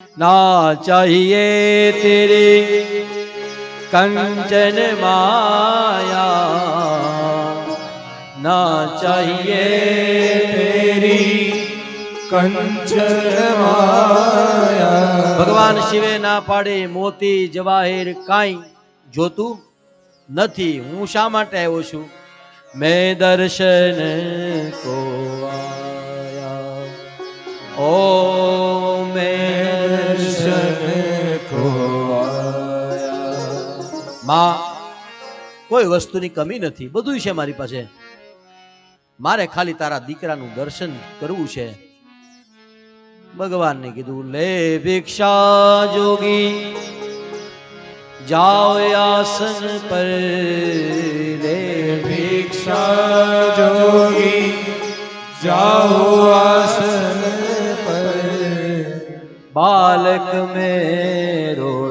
ना चाहिए तेरी कंचन माया ना चाहिए तेरी કંચન માયા ભગવાન શિવે ના પાડે મોતી જવાહેર કાંઈ જોતું નથી હું શા માટે આવ્યો છું મેં દર્શન કો આયા ઓ માં, કોઈ વસ્તુની કમી નથી. બધું છે મારી પાસે. મારે ખાલી તારા દીકરાનું દર્શન કરવું છે. ભગવાનને કીધું, લે ભિક્ષા જોગી, જાઓ આસન પર. લે ભિક્ષા જોગી, જાઓ આસન પર. બાલક મેરો